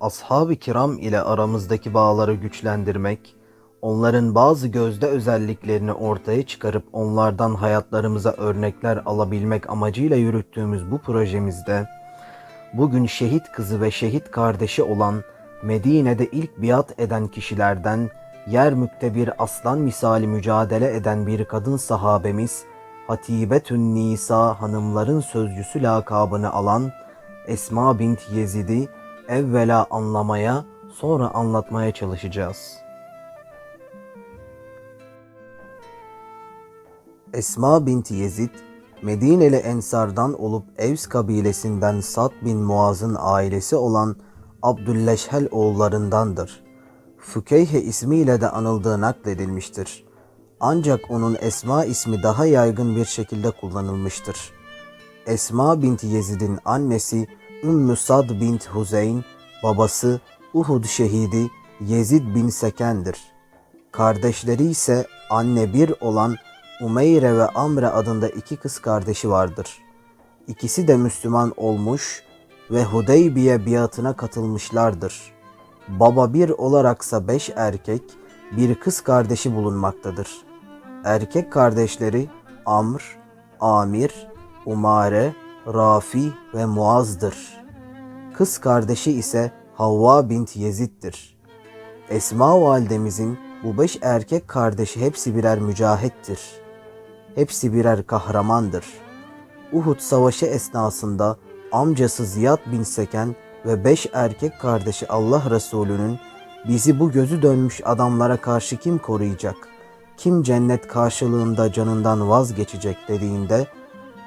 ashab-ı kiram ile aramızdaki bağları güçlendirmek, onların bazı gözde özelliklerini ortaya çıkarıp onlardan hayatlarımıza örnekler alabilmek amacıyla yürüttüğümüz bu projemizde, bugün şehit kızı ve şehit kardeşi olan Medine'de ilk biat eden kişilerden Yermük'te bir aslan misali mücadele eden bir kadın sahabemiz Hatibetün Nisa hanımların sözcüsü lakabını alan Esma bint Yezid'i evvela anlamaya sonra anlatmaya çalışacağız. Esma bint Yezid, Medineli Ensardan olup Evs kabilesinden Sad bin Muaz'ın ailesi olan Abdülleşhel oğullarındandır. Fükeyhe ismiyle de anıldığı nakledilmiştir. Ancak onun Esma ismi daha yaygın bir şekilde kullanılmıştır. Esma binti Yezid'in annesi Ümmü Sad bint Huzeyn, babası Uhud şehidi Yezid bin Seken'dir. Kardeşleri ise anne bir olan Umeyre ve Amre adında iki kız kardeşi vardır. İkisi de Müslüman olmuş ve Hudeybiye biatına katılmışlardır. Baba bir olaraksa beş erkek, bir kız kardeşi bulunmaktadır. Erkek kardeşleri Amr, Amir, Umare, Rafi ve Muaz'dır. Kız kardeşi ise Havva bint Yezid'dir. Esma validemizin bu beş erkek kardeşi hepsi birer mücahittir. Hepsi birer kahramandır. Uhud savaşı esnasında amcası Ziyad bin Seken ve beş erkek kardeşi Allah Resulü'nün bizi bu gözü dönmüş adamlara karşı kim koruyacak, kim cennet karşılığında canından vazgeçecek dediğinde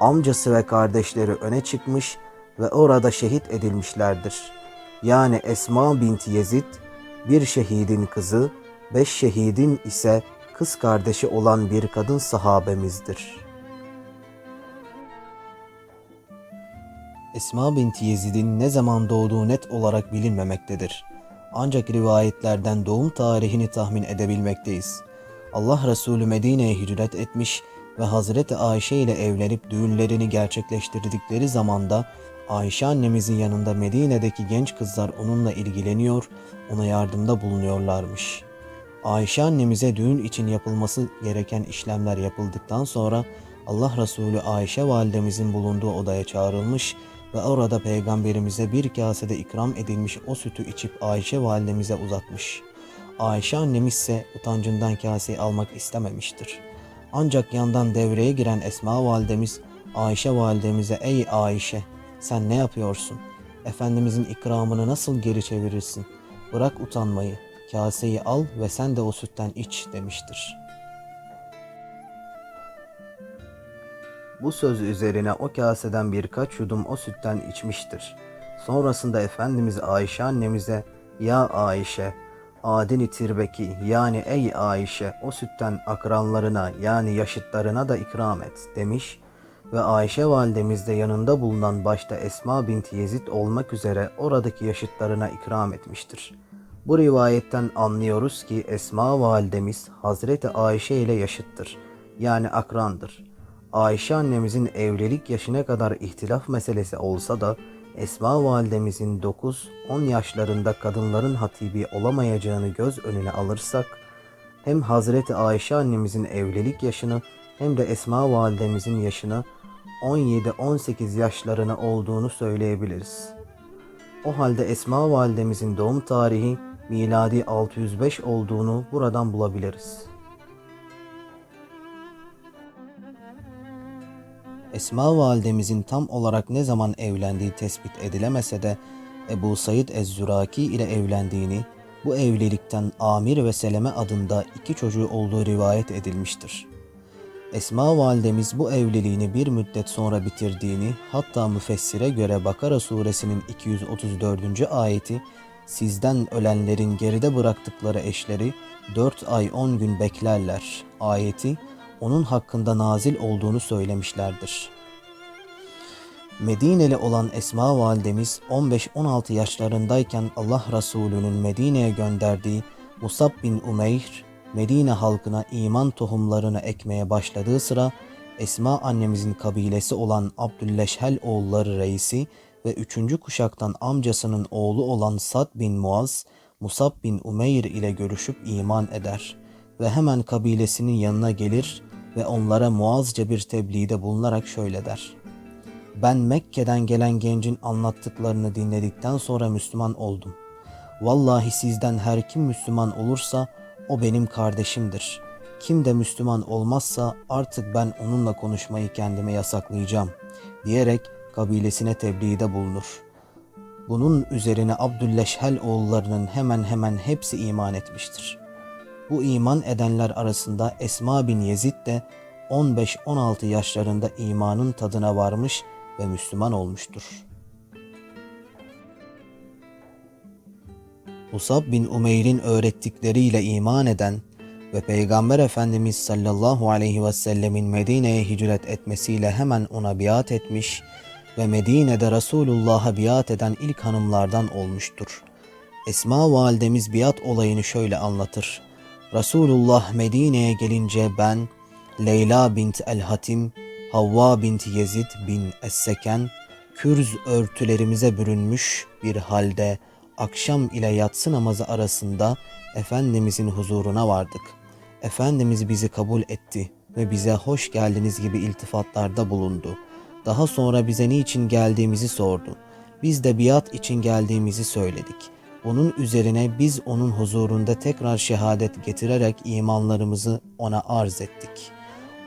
amcası ve kardeşleri öne çıkmış ve orada şehit edilmişlerdir. Yani Esma binti Yezid bir şehidin kızı, beş şehidin ise kız kardeşi olan bir kadın sahabemizdir. Esma binti Yezid'in ne zaman doğduğu net olarak bilinmemektedir. Ancak rivayetlerden doğum tarihini tahmin edebilmekteyiz. Allah Resulü Medine'ye hicret etmiş Hazreti Ayşe ile evlenip düğünlerini gerçekleştirdikleri zamanda Ayşe annemizin yanında Medine'deki genç kızlar onunla ilgileniyor, ona yardımda bulunuyorlarmış. Ayşe annemize düğün için yapılması gereken işlemler yapıldıktan sonra Allah Resulü Ayşe validemizin bulunduğu odaya çağrılmış ve orada peygamberimize bir kasede ikram edilmiş o sütü içip Ayşe validemize uzatmış. Ayşe annemiz ise utancından kaseyi almak istememiştir. Ancak yandan devreye giren Esma validemiz Ayşe validemize ''Ey Ayşe sen ne yapıyorsun? Efendimizin ikramını nasıl geri çevirirsin? Bırak utanmayı, kaseyi al ve sen de o sütten iç.'' demiştir. Bu söz üzerine o kaseden birkaç yudum o sütten içmiştir. Sonrasında Efendimiz Ayşe annemize ''Ya Ayşe, adini tirbeki yani ey Ayşe o sütten akranlarına yani yaşıtlarına da ikram et.'' demiş ve Ayşe validemiz de yanında bulunan başta Esma binti Yezid olmak üzere oradaki yaşıtlarına ikram etmiştir. Bu rivayetten anlıyoruz ki Esma validemiz Hazreti Ayşe ile yaşıttır. Yani akrandır. Ayşe annemizin evlilik yaşına kadar ihtilaf meselesi olsa da Esma validemizin 9-10 yaşlarında kadınların hatibi olamayacağını göz önüne alırsak hem Hazreti Ayşe annemizin evlilik yaşını hem de Esma validemizin yaşını 17-18 yaşlarına olduğunu söyleyebiliriz. O halde Esma validemizin doğum tarihi miladi 605 olduğunu buradan bulabiliriz. Esma validemizin tam olarak ne zaman evlendiği tespit edilemese de Ebu Said Ez-Züraki ile evlendiğini, bu evlilikten Amir ve Seleme adında iki çocuğu olduğu rivayet edilmiştir. Esma validemiz bu evliliğini bir müddet sonra bitirdiğini, hatta müfessire göre Bakara suresinin 234. ayeti, sizden ölenlerin geride bıraktıkları eşleri 4 ay 10 gün beklerler ayeti, onun hakkında nazil olduğunu söylemişlerdir. Medineli olan Esma validemiz 15-16 yaşlarındayken Allah Resulü'nün Medine'ye gönderdiği Musab bin Umeyr, Medine halkına iman tohumlarını ekmeye başladığı sıra Esma annemizin kabilesi olan Abdülleşhel oğulları reisi ve üçüncü kuşaktan amcasının oğlu olan Sad bin Muaz, Musab bin Umeyr ile görüşüp iman eder ve hemen kabilesinin yanına gelir ve onlara Muazca bir tebliğde bulunarak şöyle der. Ben Mekke'den gelen gencin anlattıklarını dinledikten sonra Müslüman oldum. Vallahi sizden her kim Müslüman olursa o benim kardeşimdir. Kim de Müslüman olmazsa artık ben onunla konuşmayı kendime yasaklayacağım diyerek kabilesine tebliğde bulunur. Bunun üzerine Abdülleşhel oğullarının hemen hemen hepsi iman etmiştir. Bu iman edenler arasında Esma bin Yezid de 15-16 yaşlarında imanın tadına varmış ve Müslüman olmuştur. Musab bin Umeyr'in öğrettikleriyle iman eden ve Peygamber Efendimiz sallallahu aleyhi ve sellemin Medine'ye hicret etmesiyle hemen ona biat etmiş ve Medine'de Resulullah'a biat eden ilk hanımlardan olmuştur. Esma validemiz biat olayını şöyle anlatır. Resulullah Medine'ye gelince ben Leyla bint el-Hatim, Havva bint Yezid bin Es-Seken, kürz örtülerimize bürünmüş bir halde akşam ile yatsı namazı arasında Efendimizin huzuruna vardık. Efendimiz bizi kabul etti ve bize hoş geldiniz gibi iltifatlarda bulundu. Daha sonra bize niçin geldiğimizi sordu. Biz de biat için geldiğimizi söyledik. Bunun üzerine biz onun huzurunda tekrar şehadet getirerek imanlarımızı ona arz ettik.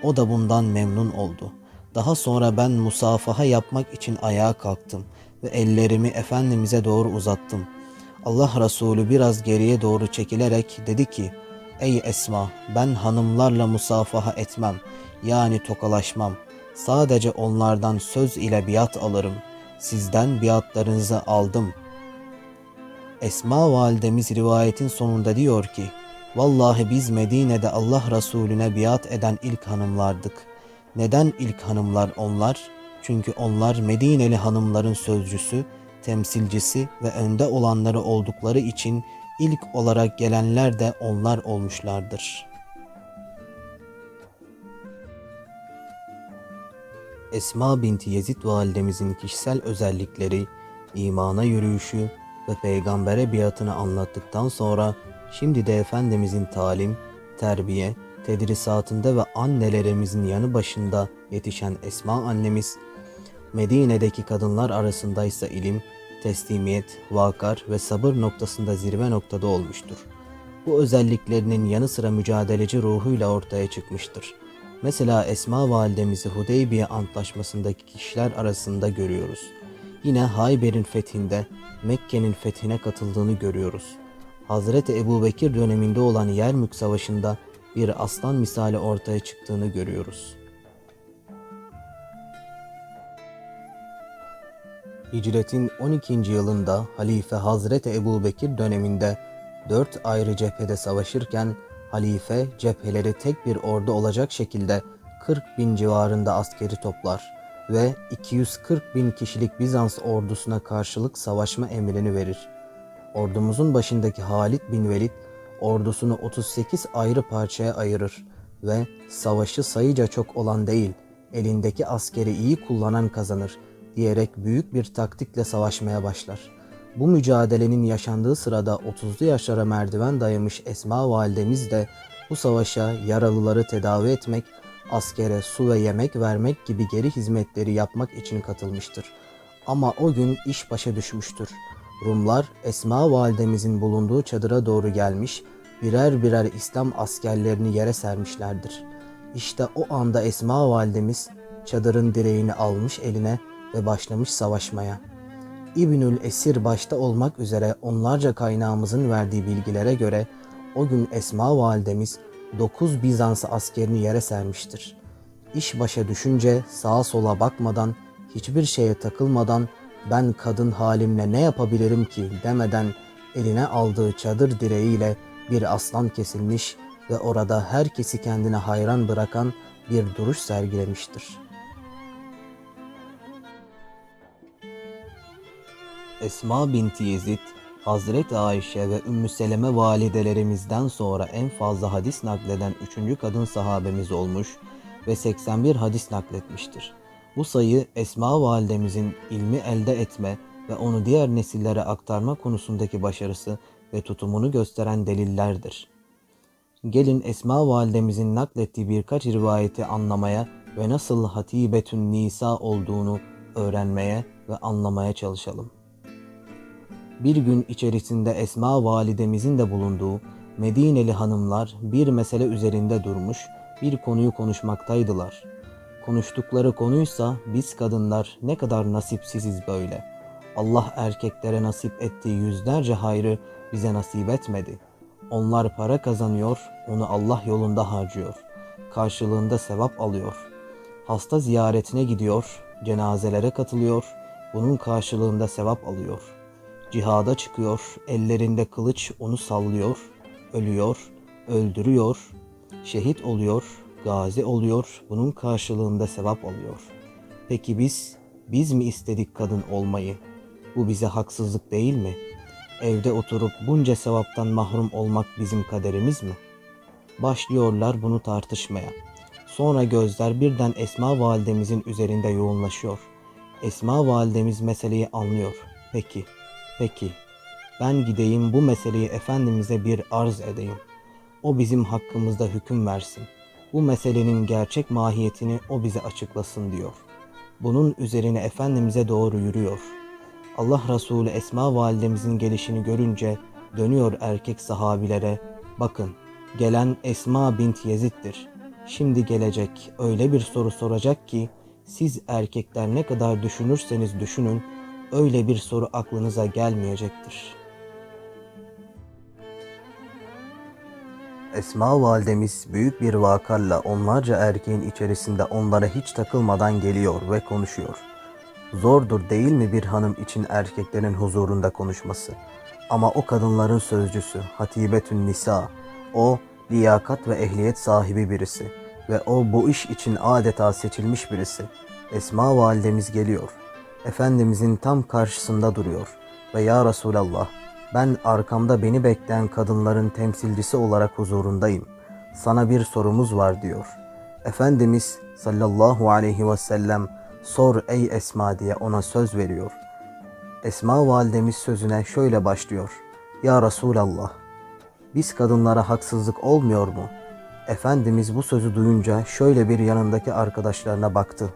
O da bundan memnun oldu. Daha sonra ben musafaha yapmak için ayağa kalktım ve ellerimi Efendimiz'e doğru uzattım. Allah Resulü biraz geriye doğru çekilerek dedi ki, Ey Esma, ben hanımlarla musafaha etmem, yani tokalaşmam. Sadece onlardan söz ile biat alırım. Sizden biatlarınızı aldım. Esma validemiz rivayetin sonunda diyor ki, Vallahi biz Medine'de Allah Resulüne biat eden ilk hanımlardık. Neden ilk hanımlar onlar? Çünkü onlar Medineli hanımların sözcüsü, temsilcisi ve önde olanları oldukları için ilk olarak gelenler de onlar olmuşlardır. Esma binti Yezid validemizin kişisel özellikleri, imana yürüyüşü ve peygambere biatını anlattıktan sonra şimdi de Efendimizin talim, terbiye, tedrisatında ve annelerimizin yanı başında yetişen Esma annemiz, Medine'deki kadınlar arasındaysa ilim, teslimiyet, vakar ve sabır noktasında zirve noktada olmuştur. Bu özelliklerinin yanı sıra mücadeleci ruhuyla ortaya çıkmıştır. Mesela Esma validemizi Hudeybiye antlaşmasındaki kişiler arasında görüyoruz. Yine Hayber'in fethinde Mekke'nin fethine katıldığını görüyoruz. Hazreti Ebu Bekir döneminde olan Yermük Savaşı'nda bir aslan misali ortaya çıktığını görüyoruz. Hicretin 12. yılında Halife Hazreti Ebu Bekir döneminde dört ayrı cephede savaşırken halife cepheleri tek bir ordu olacak şekilde 40 bin civarında askeri toplar ve 240 bin kişilik Bizans ordusuna karşılık savaşma emrini verir. Ordumuzun başındaki Halid bin Velid ordusunu 38 ayrı parçaya ayırır ve savaşı sayıca çok olan değil, elindeki askeri iyi kullanan kazanır diyerek büyük bir taktikle savaşmaya başlar. Bu mücadelenin yaşandığı sırada 30'lu yaşlara merdiven dayamış Esma validemiz de bu savaşa yaralıları tedavi etmek, askere su ve yemek vermek gibi geri hizmetleri yapmak için katılmıştır. Ama o gün iş başa düşmüştür. Rumlar Esma validemizin bulunduğu çadıra doğru gelmiş, birer birer İslam askerlerini yere sermişlerdir. İşte o anda Esma validemiz çadırın direğini almış eline ve başlamış savaşmaya. İbnül Esir başta olmak üzere onlarca kaynağımızın verdiği bilgilere göre o gün Esma validemiz 9 Bizans askerini yere sermiştir. İş başa düşünce sağa sola bakmadan, hiçbir şeye takılmadan ben kadın halimle ne yapabilirim ki demeden eline aldığı çadır direğiyle bir aslan kesilmiş ve orada herkesi kendine hayran bırakan bir duruş sergilemiştir.'' Esma binti Yezid, Hazreti Ayşe ve Ümmü Seleme validelerimizden sonra en fazla hadis nakleden üçüncü kadın sahabemiz olmuş ve 81 hadis nakletmiştir. Bu sayı Esma validemizin ilmi elde etme ve onu diğer nesillere aktarma konusundaki başarısı ve tutumunu gösteren delillerdir. Gelin Esma validemizin naklettiği birkaç rivayeti anlamaya ve nasıl Hatibetün Nisa olduğunu öğrenmeye ve anlamaya çalışalım. Bir gün içerisinde Esma validemizin de bulunduğu Medineli hanımlar bir mesele üzerinde durmuş, bir konuyu konuşmaktaydılar. Konuştukları konuysa biz kadınlar ne kadar nasipsiziz böyle. Allah erkeklere nasip ettiği yüzlerce hayrı bize nasip etmedi. Onlar para kazanıyor, onu Allah yolunda harcıyor. Karşılığında sevap alıyor. Hasta ziyaretine gidiyor, cenazelere katılıyor, bunun karşılığında sevap alıyor. Cihada çıkıyor, ellerinde kılıç onu sallıyor, ölüyor, öldürüyor, şehit oluyor, gazi oluyor, bunun karşılığında sevap alıyor. Peki biz, biz mi istedik kadın olmayı? Bu bize haksızlık değil mi? Evde oturup bunca sevaptan mahrum olmak bizim kaderimiz mi? Başlıyorlar bunu tartışmaya. Sonra gözler birden Esma validemizin üzerinde yoğunlaşıyor. Esma validemiz meseleyi anlıyor. Peki, peki. Ben gideyim bu meseleyi Efendimiz'e bir arz edeyim. O bizim hakkımızda hüküm versin. Bu meselenin gerçek mahiyetini o bize açıklasın diyor. Bunun üzerine Efendimiz'e doğru yürüyor. Allah Resulü Esma validemizin gelişini görünce dönüyor erkek sahabilere. Bakın gelen Esma bint Yezid'dir. Şimdi gelecek öyle bir soru soracak ki siz erkekler ne kadar düşünürseniz düşünün öyle bir soru aklınıza gelmeyecektir. Esma validemiz büyük bir vakarla onlarca erkeğin içerisinde onlara hiç takılmadan geliyor ve konuşuyor. Zordur değil mi bir hanım için erkeklerin huzurunda konuşması? Ama o kadınların sözcüsü Hatibetün Nisa, o liyakat ve ehliyet sahibi birisi ve o bu iş için adeta seçilmiş birisi. Esma validemiz geliyor. Efendimizin tam karşısında duruyor ve ya Resulallah ben arkamda beni bekleyen kadınların temsilcisi olarak huzurundayım. Sana bir sorumuz var diyor. Efendimiz sallallahu aleyhi ve sellem sor ey Esma diye ona söz veriyor. Esma validemiz sözüne şöyle başlıyor. Ya Resulallah biz kadınlara haksızlık olmuyor mu? Efendimiz bu sözü duyunca şöyle bir yanındaki arkadaşlarına baktı.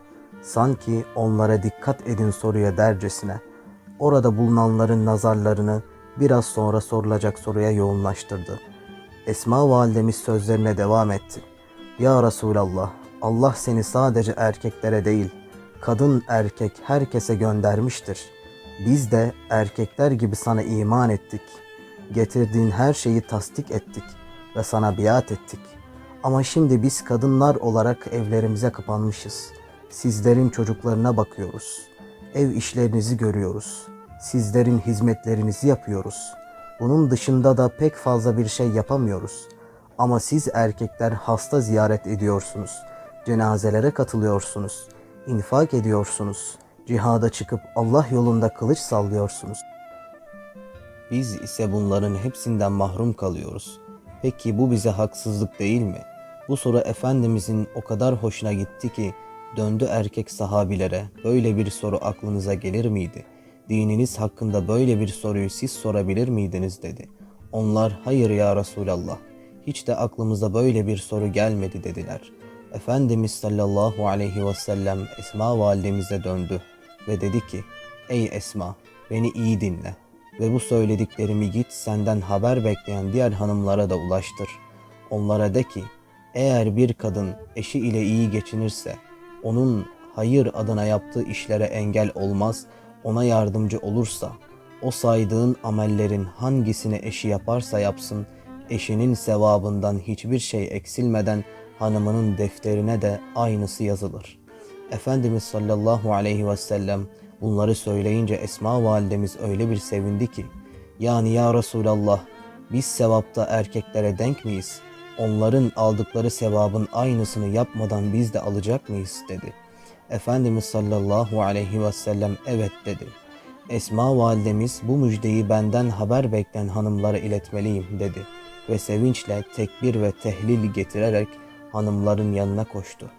Sanki onlara dikkat edin soruya dercesine. Orada bulunanların nazarlarını biraz sonra sorulacak soruya yoğunlaştırdı. Esma validemiz sözlerine devam etti. Ya Resulallah, Allah seni sadece erkeklere değil, kadın erkek herkese göndermiştir. Biz de erkekler gibi sana iman ettik. Getirdiğin her şeyi tasdik ettik ve sana biat ettik. Ama şimdi biz kadınlar olarak evlerimize kapanmışız. Sizlerin çocuklarına bakıyoruz. Ev işlerinizi görüyoruz. Sizlerin hizmetlerinizi yapıyoruz. Bunun dışında da pek fazla bir şey yapamıyoruz. Ama siz erkekler hasta ziyaret ediyorsunuz. Cenazelere katılıyorsunuz. infak ediyorsunuz. Cihada çıkıp Allah yolunda kılıç sallıyorsunuz. Biz ise bunların hepsinden mahrum kalıyoruz. Peki bu bize haksızlık değil mi? Bu soru Efendimizin o kadar hoşuna gitti ki döndü erkek sahabilere böyle bir soru aklınıza gelir miydi? Dininiz hakkında böyle bir soruyu siz sorabilir miydiniz dedi. Onlar hayır ya Resulallah hiç de aklımıza böyle bir soru gelmedi dediler. Efendimiz sallallahu aleyhi ve sellem Esma validemize döndü ve dedi ki Ey Esma beni iyi dinle ve bu söylediklerimi git senden haber bekleyen diğer hanımlara da ulaştır. Onlara de ki eğer bir kadın eşi ile iyi geçinirse onun hayır adına yaptığı işlere engel olmaz, ona yardımcı olursa, o saydığın amellerin hangisini eşi yaparsa yapsın, eşinin sevabından hiçbir şey eksilmeden hanımının defterine de aynısı yazılır. Efendimiz sallallahu aleyhi ve sellem bunları söyleyince Esma validemiz öyle bir sevindi ki, yani ya Resulallah biz sevapta erkeklere denk miyiz? Onların aldıkları sevabın aynısını yapmadan biz de alacak mıyız dedi. Efendimiz sallallahu aleyhi ve sellem evet dedi. Esma validemiz bu müjdeyi benden haber bekleyen hanımlara iletmeliyim dedi ve sevinçle tekbir ve tehlil getirerek hanımların yanına koştu.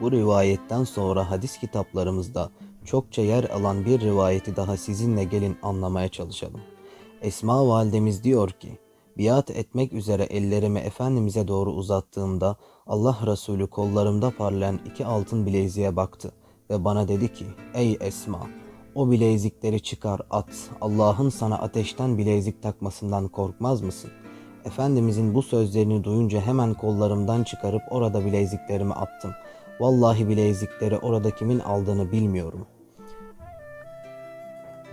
Bu rivayetten sonra hadis kitaplarımızda çokça yer alan bir rivayeti daha sizinle gelin anlamaya çalışalım. Esma validemiz diyor ki, biat etmek üzere ellerimi Efendimiz'e doğru uzattığımda Allah Resulü kollarımda parlayan iki altın bileziğe baktı ve bana dedi ki, ey Esma, o bilezikleri çıkar at, Allah'ın sana ateşten bilezik takmasından korkmaz mısın? Efendimizin bu sözlerini duyunca hemen kollarımdan çıkarıp orada bileziklerimi attım. Vallahi bilezikleri orada kimin aldığını bilmiyorum.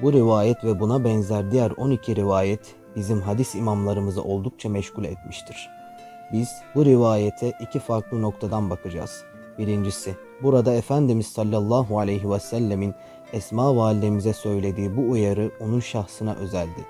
Bu rivayet ve buna benzer diğer 12 rivayet bizim hadis imamlarımızı oldukça meşgul etmiştir. Biz bu rivayete iki farklı noktadan bakacağız. Birincisi, burada Efendimiz sallallahu aleyhi ve sellemin Esma validemize söylediği bu uyarı onun şahsına özeldi.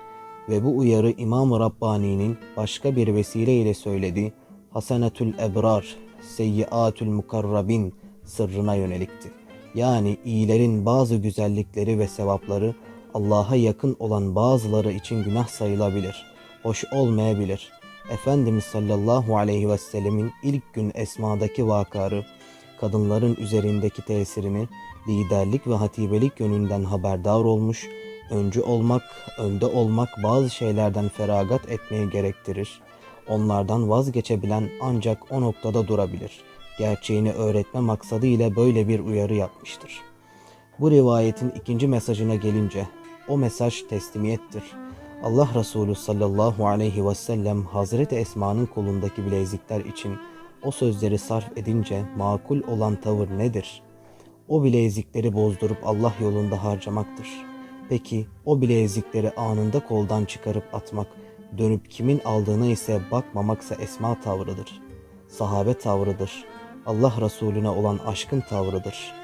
Ve bu uyarı İmam-ı Rabbani'nin başka bir vesileyle söylediği Hasenetül Ebrar, Seyyiatül Mukarrabin sırrına yönelikti. Yani iyilerin bazı güzellikleri ve sevapları Allah'a yakın olan bazıları için günah sayılabilir, hoş olmayabilir. Efendimiz sallallahu aleyhi ve sellemin ilk gün esmadaki vakarı, kadınların üzerindeki tesirini, liderlik ve hatibelik yönünden haberdar olmuş, öncü olmak, önde olmak bazı şeylerden feragat etmeyi gerektirir. Onlardan vazgeçebilen ancak o noktada durabilir. Gerçeğini öğretme maksadı ile böyle bir uyarı yapmıştır. Bu rivayetin ikinci mesajına gelince, o mesaj teslimiyettir. Allah Resulü sallallahu aleyhi ve sellem Hazreti Esma'nın kolundaki bilezikler için o sözleri sarf edince makul olan tavır nedir? O bilezikleri bozdurup Allah yolunda harcamaktır. Peki o bilezikleri anında koldan çıkarıp atmak, dönüp kimin aldığına ise bakmamaksa Esma tavrıdır. Sahabe tavrıdır. Allah Resulüne olan aşkın tavrıdır.''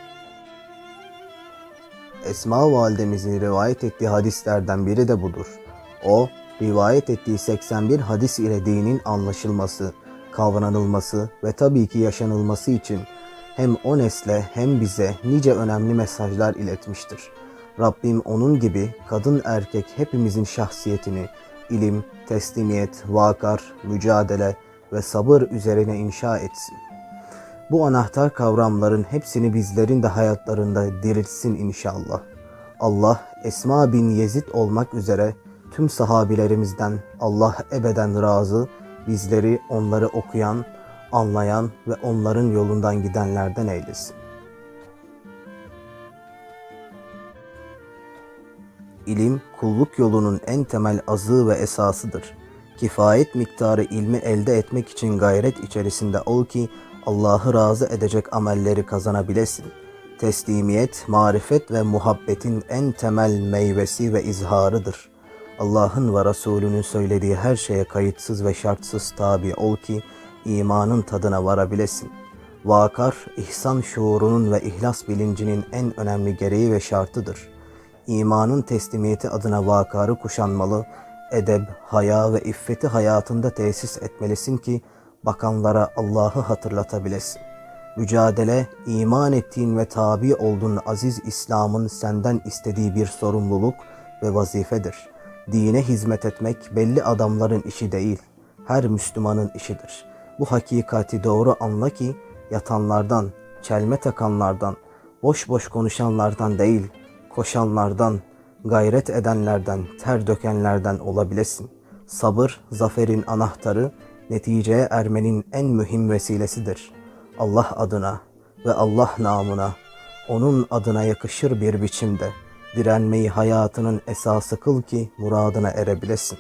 Esma validemizin rivayet ettiği hadislerden biri de budur. O, rivayet ettiği 81 hadis ile dinin anlaşılması, kavranılması ve tabii ki yaşanılması için hem o nesle hem bize nice önemli mesajlar iletmiştir. Rabbim onun gibi kadın erkek hepimizin şahsiyetini ilim, teslimiyet, vakar, mücadele ve sabır üzerine inşa etsin. Bu anahtar kavramların hepsini bizlerin de hayatlarında diriltsin inşallah. Allah Esma bin Yezid olmak üzere tüm sahabilerimizden Allah ebeden razı, bizleri onları okuyan, anlayan ve onların yolundan gidenlerden eylesin. İlim, kulluk yolunun en temel azığı ve esasıdır. Kifayet miktarı ilmi elde etmek için gayret içerisinde ol ki Allah'ı razı edecek amelleri kazanabilesin. Teslimiyet, marifet ve muhabbetin en temel meyvesi ve izharıdır. Allah'ın ve Resulünün söylediği her şeye kayıtsız ve şartsız tabi ol ki imanın tadına varabilesin. Vakar, ihsan şuurunun ve ihlas bilincinin en önemli gereği ve şartıdır. İmanın teslimiyeti adına vakarı kuşanmalı, edeb, haya ve iffeti hayatında tesis etmelisin ki bakanlara Allah'ı hatırlatabilesin. Mücadele, iman ettiğin ve tabi olduğun aziz İslam'ın senden istediği bir sorumluluk ve vazifedir. Dine hizmet etmek belli adamların işi değil, her Müslümanın işidir. Bu hakikati doğru anla ki yatanlardan, çelme takanlardan, boş boş konuşanlardan değil, koşanlardan, gayret edenlerden, ter dökenlerden olabilesin. Sabır, zaferin anahtarı, neticeye ermenin en mühim vesilesidir. Allah adına ve Allah namına, onun adına yakışır bir biçimde direnmeyi hayatının esası kıl ki muradına erebilesin.